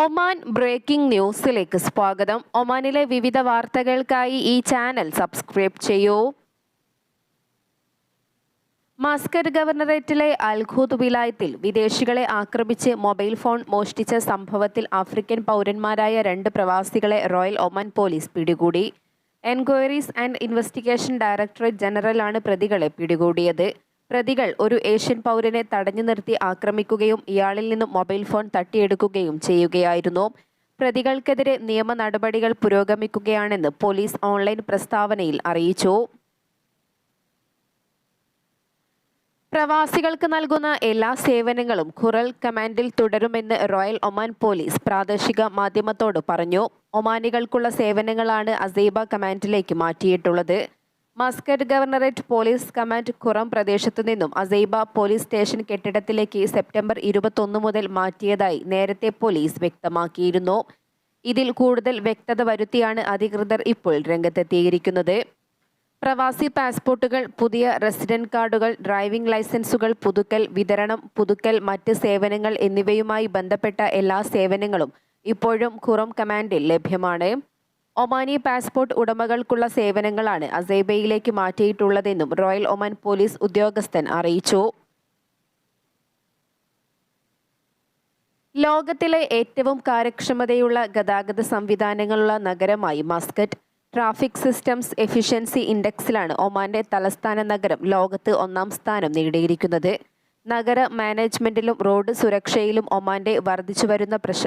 Oman breaking ന്യൂസിലേക്ക് സ്വാഗതം. ഒമാനിലെ വിവിധ വാർത്തകൾക്കായി ഈ ചാനൽ സബ്സ്ക്രൈബ് ചെയ്യൂ. മസ്കറ്റ് ഗവർണറേറ്റിലെ അൽഖൂദ് വിലായത്തിൽ വിദേശികളെ ആക്രമിച്ച് മൊബൈൽ ഫോൺ മോഷ്ടിച്ച സംഭവത്തിൽ ആഫ്രിക്കൻ പൗരന്മാരായ രണ്ട് പ്രവാസികളെ റോയൽ ഒമാൻ പോലീസ് പിടികൂടി. എൻക്വയറീസ് ആൻഡ് ഇൻവെസ്റ്റിഗേഷൻ ഡയറക്ടറേറ്റ് ജനറലാണ് പ്രതികളെ പിടികൂടിയത്. പ്രതികൾ ഒരു ഏഷ്യൻ പൗരനെ തടഞ്ഞു നിർത്തി ആക്രമിക്കുകയും ഇയാളിൽ നിന്നും മൊബൈൽ ഫോൺ തട്ടിയെടുക്കുകയും ചെയ്യുകയായിരുന്നു. പ്രതികൾക്കെതിരെ നിയമ നടപടികൾ പുരോഗമിക്കുകയാണെന്ന് പോലീസ് ഓൺലൈൻ പ്രസ്താവനയിൽ അറിയിച്ചു. പ്രവാസികൾക്ക് നൽകുന്ന എല്ലാ സേവനങ്ങളും ഖുറൽ കമാൻഡിൽ തുടരുമെന്ന് റോയൽ ഒമാൻ പോലീസ് പ്രാദേശിക മാധ്യമത്തോട് പറഞ്ഞു. ഒമാനികൾക്കുള്ള സേവനങ്ങളാണ് അസീബ കമാൻഡിലേക്ക് മാറ്റിയിട്ടുള്ളത്. Muscat governorate police command Qurum പ്രദേശത്തു നിന്നും അസൈബ പോലീസ് സ്റ്റേഷൻ കെട്ടിടത്തിലേക്ക് സെപ്റ്റംബർ ഇരുപത്തൊന്ന് മുതൽ മാറ്റിയതായി നേരത്തെ പോലീസ് വ്യക്തമാക്കിയിരുന്നു. ഇതിൽ കൂടുതൽ വ്യക്തത വരുത്തിയാണ് അധികൃതർ ഇപ്പോൾ രംഗത്തെത്തിയിരിക്കുന്നത്. പ്രവാസി പാസ്പോർട്ടുകൾ പുതിയ റെസിഡന്റ് കാർഡുകൾ ഡ്രൈവിംഗ് ലൈസൻസുകൾ പുതുക്കൽ വിതരണം പുതുക്കൽ മറ്റ് സേവനങ്ങൾ എന്നിവയുമായി ബന്ധപ്പെട്ട എല്ലാ സേവനങ്ങളും ഇപ്പോഴും കുറം കമാൻഡിൽ ലഭ്യമാണ്. ഒമാനി പാസ്പോർട്ട് ഉടമകൾക്കുള്ള സേവനങ്ങളാണ് അസൈബയിലേക്ക് മാറ്റിയിട്ടുള്ളതെന്നും റോയൽ ഒമാൻ പോലീസ് ഉദ്യോഗസ്ഥൻ അറിയിച്ചു. ലോകത്തിലെ ഏറ്റവും കാര്യക്ഷമതയുള്ള ഗതാഗത സംവിധാനങ്ങളുള്ള നഗരമായി മസ്കറ്റ് ട്രാഫിക് സിസ്റ്റംസ് എഫിഷ്യൻസി ഇൻഡെക്സിലാണ് ഒമാന്റെ തലസ്ഥാന നഗരം ലോകത്ത് ഒന്നാം സ്ഥാനം നേടിയിരിക്കുന്നത്. നഗര മാനേജ്മെന്റിലും റോഡ് സുരക്ഷയിലും ഒമാന്റെ വർദ്ധിച്ചുവരുന്ന പ്രശ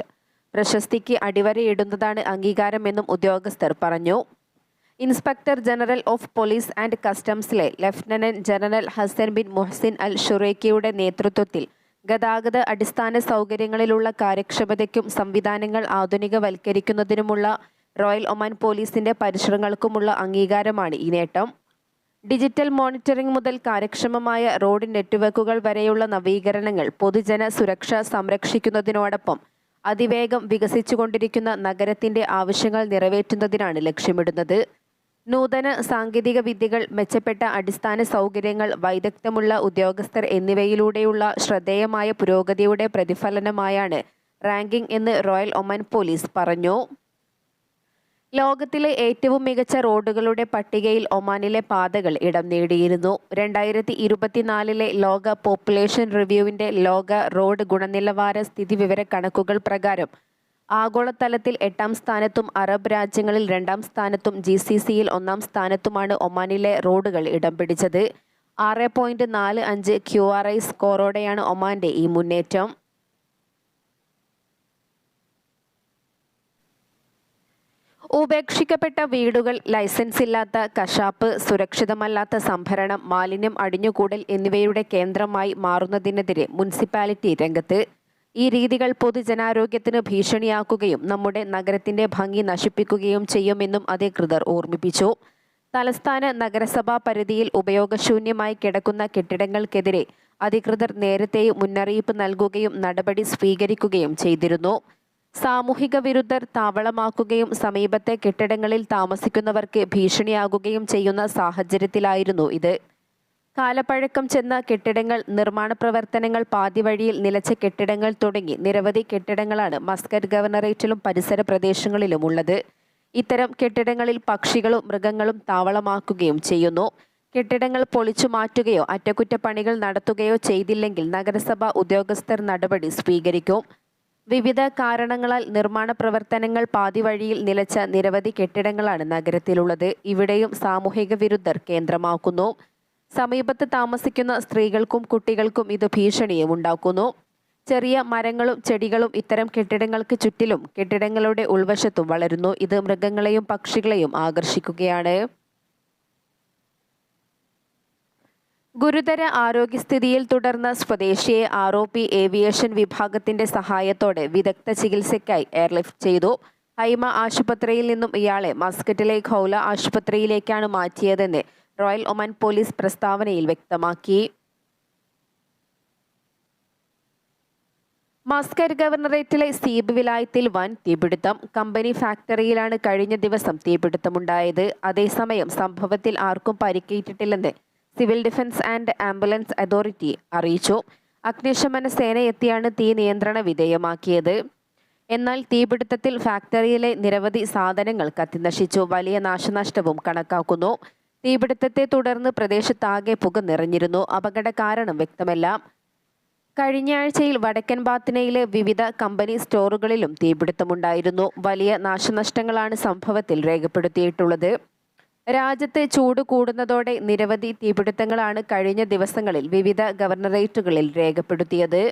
പ്രശസ്തിക്ക് അടിവരയിടുന്നതാണ് അംഗീകാരമെന്നും ഉദ്യോഗസ്ഥർ പറഞ്ഞു. Inspector general of police and കസ്റ്റംസിലെ lieutenant general Hassan bin Mohsin Al ഷുറേക്കിയുടെ നേതൃത്വത്തിൽ ഗതാഗത അടിസ്ഥാന സൗകര്യങ്ങളിലുള്ള കാര്യക്ഷമതയ്ക്കും സംവിധാനങ്ങൾ ആധുനികവൽക്കരിക്കുന്നതിനുമുള്ള റോയൽ ഒമാൻ പോലീസിന്റെ പരിശ്രമങ്ങൾക്കുമുള്ള അംഗീകാരമാണ് ഈ നേട്ടം. ഡിജിറ്റൽ മോണിറ്ററിംഗ് മുതൽ കാര്യക്ഷമമായ റോഡ് നെറ്റ്വർക്കുകൾ വരെയുള്ള നവീകരണങ്ങൾ പൊതുജന സുരക്ഷ സംരക്ഷിക്കുന്നതിനോടൊപ്പം അതിവേഗം വികസിച്ചുകൊണ്ടിരിക്കുന്ന നഗരത്തിന്റെ ആവശ്യങ്ങൾ നിറവേറ്റുന്നതിനാണ് ലക്ഷ്യമിടുന്നത്. നൂതന സാങ്കേതിക വിദ്യകൾ മെച്ചപ്പെട്ട അടിസ്ഥാന സൗകര്യങ്ങൾ വൈദഗ്ധ്യമുള്ള ഉദ്യോഗസ്ഥർ എന്നിവയിലൂടെയുള്ള ശ്രദ്ധേയമായ പുരോഗതിയുടെ പ്രതിഫലനമായാണ് റാങ്കിംഗ് എന്ന് റോയൽ ഒമൻ പോലീസ് പറഞ്ഞു. ലോകത്തിലെ ഏറ്റവും മികച്ച റോഡുകളുടെ പട്ടികയിൽ ഒമാനിലെ പാതകൾ ഇടം നേടിയിരുന്നു. രണ്ടായിരത്തി ഇരുപത്തിനാലിലെ ലോക പോപ്പുലേഷൻ റിവ്യൂവിന്റെ ലോക റോഡ് ഗുണനിലവാര സ്ഥിതി വിവര കണക്കുകൾ പ്രകാരം ആഗോളതലത്തിൽ എട്ടാം സ്ഥാനത്തും അറബ് രാജ്യങ്ങളിൽ രണ്ടാം സ്ഥാനത്തും ജി സി സിയിൽ ഒന്നാം സ്ഥാനത്തുമാണ് ഒമാനിലെ റോഡുകൾ ഇടം പിടിച്ചത്. ആറ് പോയിന്റ് നാല് അഞ്ച് ക്യു ആർ ഐ സ്കോറോടെയാണ് ഒമാന്റെ ഈ മുന്നേറ്റം. ഉപേക്ഷിക്കപ്പെട്ട വീടുകൾ ലൈസൻസ് ഇല്ലാത്ത കശാപ്പ് സുരക്ഷിതമല്ലാത്ത സംഭരണം മാലിന്യം അടിഞ്ഞുകൂടൽ എന്നിവയുടെ കേന്ദ്രമായി മാറുന്നതിനെതിരെ മുനിസിപ്പാലിറ്റി രംഗത്ത് ഈ രീതികൾ പൊതുജനാരോഗ്യത്തിന് ഭീഷണിയാക്കുകയും നമ്മുടെ നഗരത്തിന്റെ ഭംഗി നശിപ്പിക്കുകയും ചെയ്യുമെന്നും അധികൃതർ ഓർമ്മിപ്പിച്ചു. തലസ്ഥാന നഗരസഭാ പരിധിയിൽ ഉപയോഗശൂന്യമായി കിടക്കുന്ന കെട്ടിടങ്ങൾക്കെതിരെ അധികൃതർ നേരത്തെയും മുന്നറിയിപ്പ് നൽകുകയും നടപടി സ്വീകരിക്കുകയും ചെയ്തിരുന്നു. സാമൂഹിക വിരുദ്ധർ താവളമാക്കുകയും സമീപത്തെ കെട്ടിടങ്ങളിൽ താമസിക്കുന്നവർക്ക് ഭീഷണിയാകുകയും ചെയ്യുന്ന സാഹചര്യത്തിലായിരുന്നു ഇത്. കാലപ്പഴക്കം ചെന്ന കെട്ടിടങ്ങൾ നിർമ്മാണ പ്രവർത്തനങ്ങൾ പാതിവഴിയിൽ നിലച്ച കെട്ടിടങ്ങൾ തുടങ്ങി നിരവധി കെട്ടിടങ്ങളാണ് മസ്കറ്റ് ഗവർണറേറ്റിലും പരിസര പ്രദേശങ്ങളിലും ഉള്ളത്. ഇത്തരം കെട്ടിടങ്ങളിൽ പക്ഷികളും മൃഗങ്ങളും താവളമാക്കുകയും ചെയ്യുന്നു. കെട്ടിടങ്ങൾ പൊളിച്ചു മാറ്റുകയോ അറ്റകുറ്റപ്പണികൾ നടത്തുകയോ ചെയ്തില്ലെങ്കിൽ നഗരസഭ ഉദ്യോഗസ്ഥർ നടപടി സ്വീകരിക്കും. വിവിധ കാരണങ്ങളാൽ നിർമ്മാണ പ്രവർത്തനങ്ങൾ പാതിവഴിയിൽ നിലച്ച നിരവധി കെട്ടിടങ്ങളാണ് നഗരത്തിലുള്ളത്. ഇവിടെയും സാമൂഹിക വിരുദ്ധർ കേന്ദ്രമാക്കുന്നു. സമീപത്ത് താമസിക്കുന്ന സ്ത്രീകൾക്കും കുട്ടികൾക്കും ഇത് ഭീഷണിയും ഉണ്ടാക്കുന്നു. ചെറിയ മരങ്ങളും ചെടികളും ഇത്തരം കെട്ടിടങ്ങൾക്ക് ചുറ്റിലും കെട്ടിടങ്ങളുടെ ഉൾവശത്തും വളരുന്നു. ഇത് മൃഗങ്ങളെയും പക്ഷികളെയും ആകർഷിക്കുകയാണ്. ഗുരുതര ആരോഗ്യസ്ഥിതിയിൽ തുടർന്ന സ്വദേശിയെ ആർ ഒ പി ഏവിയേഷൻ വിഭാഗത്തിന്റെ സഹായത്തോടെ വിദഗ്ധ ചികിത്സയ്ക്കായി എയർലിഫ്റ്റ് ചെയ്തു. ഹൈമ ആശുപത്രിയിൽ നിന്നും ഇയാളെ മസ്കറ്റിലെ ഖൗല ആശുപത്രിയിലേക്കാണ് മാറ്റിയതെന്ന് റോയൽ ഒമാൻ പോലീസ് പ്രസ്താവനയിൽ വ്യക്തമാക്കി. മസ്കർ ഗവർണറേറ്റിലെ സീബ് വിലായത്തിൽ വൻ തീപിടുത്തം. കമ്പനി ഫാക്ടറിയിലാണ് കഴിഞ്ഞ ദിവസം തീപിടുത്തമുണ്ടായത്. അതേസമയം സംഭവത്തിൽ ആർക്കും പരിക്കേറ്റിട്ടില്ലെന്ന് civil defence and ambulance authority അറിയിച്ചു. അഗ്നിശമന സേന എത്തിയാണ് തീ നിയന്ത്രണ വിധേയമാക്കിയത്. എന്നാൽ തീപിടുത്തത്തിൽ ഫാക്ടറിയിലെ നിരവധി സാധനങ്ങൾ കത്തിനശിച്ചു വലിയ നാശനഷ്ടവും കണക്കാക്കുന്നു. തീപിടുത്തത്തെ തുടർന്ന് പ്രദേശത്താകെ പുക നിറഞ്ഞിരുന്നു. അപകട കാരണം വ്യക്തമല്ല. കഴിഞ്ഞ ആഴ്ചയിൽ വടക്കൻ ബാത്തിനയിലെ വിവിധ കമ്പനി സ്റ്റോറുകളിലും തീപിടുത്തമുണ്ടായിരുന്നു. വലിയ നാശനഷ്ടങ്ങളാണ് സംഭവത്തിൽ രേഖപ്പെടുത്തിയിട്ടുള്ളത്. രാജ്യത്ത് ചൂട് കൂടുന്നതോടെ നിരവധി തീപിടുത്തങ്ങളാണ് കഴിഞ്ഞ ദിവസങ്ങളിൽ വിവിധ ഗവർണറേറ്റുകളിൽ രേഖപ്പെടുത്തിയത്.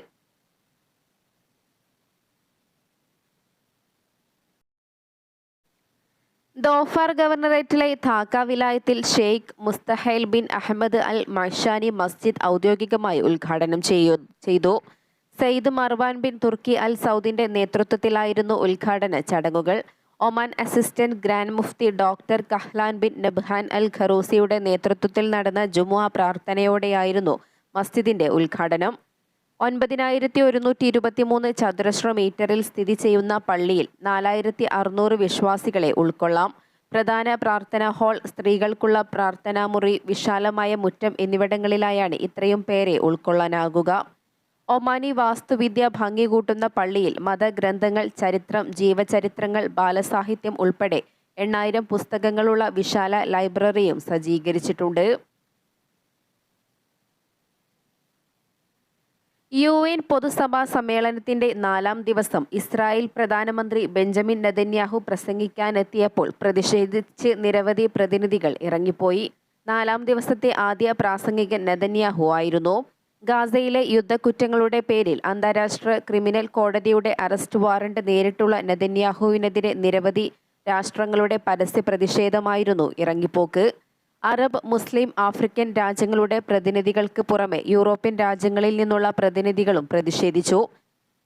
ദോഫാർ ഗവർണറേറ്റിലെ Dhaka വിലായത്തിൽ Sheikh Mustahail bin Ahmed Al Mashani മസ്ജിദ് ഔദ്യോഗികമായി ഉദ്ഘാടനം ചെയ്തു. Sayyid Marwan bin Turki Al സൗദിന്റെ നേതൃത്വത്തിലായിരുന്നു ഉദ്ഘാടന ചടങ്ങുകൾ. Oman assistant grand mufti doctor Kahlan bin Nabhan അൽ ഖറൂസിയുടെ നേതൃത്വത്തിൽ നടന്ന ജുമുഅ പ്രാർത്ഥനയോടെയായിരുന്നു മസ്ജിദിന്റെ ഉദ്ഘാടനം. ഒൻപതിനായിരത്തി ഒരുന്നൂറ്റി ഇരുപത്തിമൂന്ന് ചതുരശ്ര മീറ്ററിൽ സ്ഥിതി ചെയ്യുന്ന പള്ളിയിൽ നാലായിരത്തി അറുന്നൂറ് വിശ്വാസികളെ ഉൾക്കൊള്ളാം. പ്രധാന പ്രാർത്ഥനാ ഹാൾ സ്ത്രീകൾക്കുള്ള പ്രാർത്ഥനാമുറി വിശാലമായ മുറ്റം എന്നിവിടങ്ങളിലായാണ് ഇത്രയും പേരെ ഉൾക്കൊള്ളാനാകുക. ഒമാനി വാസ്തുവിദ്യ ഭംഗി കൂട്ടുന്ന പള്ളിയിൽ മതഗ്രന്ഥങ്ങൾ ചരിത്രം ജീവചരിത്രങ്ങൾ ബാലസാഹിത്യം ഉൾപ്പെടെ എണ്ണായിരം പുസ്തകങ്ങളുള്ള വിശാല ലൈബ്രറിയും സജ്ജീകരിച്ചിട്ടുണ്ട്. യു എൻ പൊതുസഭാ സമ്മേളനത്തിന്റെ നാലാം ദിവസം ഇസ്രായേൽ പ്രധാനമന്ത്രി ബെഞ്ചമിൻ നെതന്യാഹു പ്രസംഗിക്കാനെത്തിയപ്പോൾ പ്രതിഷേധിച്ച് നിരവധി പ്രതിനിധികൾ ഇറങ്ങിപ്പോയി. നാലാം ദിവസത്തെ ആദ്യ പ്രാസംഗികൻ നെതന്യാഹു ആയിരുന്നു. ഗാസയിലെ യുദ്ധക്കുറ്റങ്ങളുടെ പേരിൽ അന്താരാഷ്ട്ര ക്രിമിനൽ കോടതിയുടെ അറസ്റ്റ് വാറണ്ട് നേരിട്ടുള്ള നെതന്യാഹുവിനെതിരെ നിരവധി രാഷ്ട്രങ്ങളുടെ പരസ്യ പ്രതിഷേധമായിരുന്നു ഇറങ്ങിപ്പോക്ക്. അറബ് മുസ്ലിം ആഫ്രിക്കൻ രാജ്യങ്ങളുടെ പ്രതിനിധികൾക്ക് പുറമെ യൂറോപ്യൻ രാജ്യങ്ങളിൽ നിന്നുള്ള പ്രതിനിധികളും പ്രതിഷേധിച്ചു.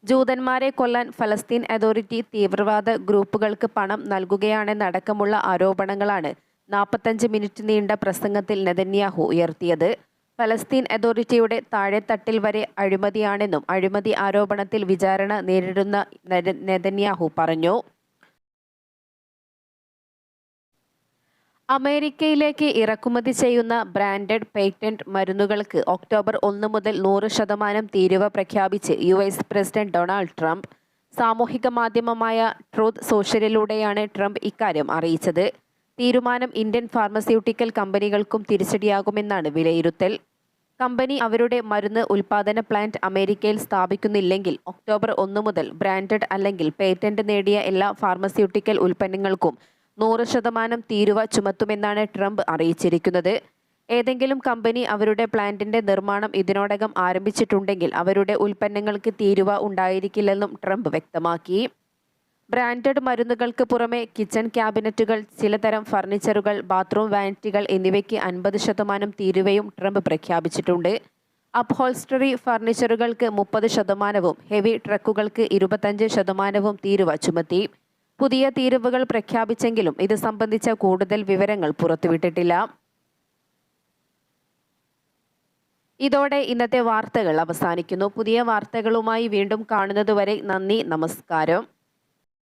ജൂതന്മാരെ കൊല്ലാൻ ഫലസ്തീൻ അതോറിറ്റി തീവ്രവാദ ഗ്രൂപ്പുകൾക്ക് പണം നൽകുകയാണെന്നടക്കമുള്ള ആരോപണങ്ങളാണ് നാൽപ്പത്തഞ്ച് മിനിറ്റ് നീണ്ട പ്രസംഗത്തിൽ നെതന്യാഹു ഉയർത്തിയത്. ഫലസ്തീൻ അതോറിറ്റിയുടെ താഴെത്തട്ടിൽ വരെ അഴിമതിയാണെന്നും അഴിമതി ആരോപണത്തിൽ വിചാരണ നേരിടുന്ന നെതന്യാഹു പറഞ്ഞു. അമേരിക്കയിലേക്ക് ഇറക്കുമതി ചെയ്യുന്ന ബ്രാൻഡഡ് പേറ്റന്റ് മരുന്നുകൾക്ക് ഒക്ടോബർ ഒന്ന് മുതൽ നൂറ് ശതമാനം തീരുവ പ്രഖ്യാപിച്ച് U S president Donald Trump സാമൂഹിക മാധ്യമമായ ട്രൂത്ത് സോഷ്യലിലൂടെയാണ് ട്രംപ് ഇക്കാര്യം അറിയിച്ചത്. തീരുമാനം ഇന്ത്യൻ ഫാർമസ്യൂട്ടിക്കൽ കമ്പനികൾക്കും തിരിച്ചടിയാകുമെന്നാണ് വിലയിരുത്തൽ. കമ്പനി അവരുടെ മരുന്ന് ഉൽപാദന പ്ലാന്റ് അമേരിക്കയിൽ സ്ഥാപിക്കുന്നില്ലെങ്കിൽ ഒക്ടോബർ ഒന്ന് മുതൽ ബ്രാൻഡഡ് അല്ലെങ്കിൽ പേറ്റന്റ് നേടിയ എല്ലാ ഫാർമസ്യൂട്ടിക്കൽ ഉൽപ്പന്നങ്ങൾക്കും നൂറ് ശതമാനം തീരുവ ചുമത്തുമെന്നാണ് ട്രംപ് അറിയിച്ചിരിക്കുന്നത്. ഏതെങ്കിലും കമ്പനി അവരുടെ പ്ലാന്റിന്റെ നിർമ്മാണം ഇതിനോടകം ആരംഭിച്ചിട്ടുണ്ടെങ്കിൽ അവരുടെ ഉൽപ്പന്നങ്ങൾക്ക് തീരുവ ഉണ്ടായിരിക്കില്ലെന്നും ട്രംപ് വ്യക്തമാക്കി. ബ്രാൻഡഡ് മരുന്നുകൾക്ക് പുറമെ കിച്ചൺ ക്യാബിനറ്റുകൾ ചിലതരം ഫർണിച്ചറുകൾ ബാത്റൂം വാനിറ്റികൾ എന്നിവയ്ക്ക് അൻപത് ശതമാനം തീരുവയും ട്രംപ് പ്രഖ്യാപിച്ചിട്ടുണ്ട്. അപ്ഹോൾസ്റ്ററി ഫർണിച്ചറുകൾക്ക് മുപ്പത് ശതമാനവും ഹെവി ട്രക്കുകൾക്ക് ഇരുപത്തഞ്ച് ശതമാനവും തീരുവ ചുമത്തി. പുതിയ തീരുവകൾ പ്രഖ്യാപിച്ചെങ്കിലും ഇത് സംബന്ധിച്ച കൂടുതൽ വിവരങ്ങൾ പുറത്തുവിട്ടിട്ടില്ല. ഇതോടെ ഇന്നത്തെ വാർത്തകൾ അവസാനിക്കുന്നു. പുതിയ വാർത്തകളുമായി വീണ്ടും കാണുന്നതുവരെ നന്ദി നമസ്കാരം.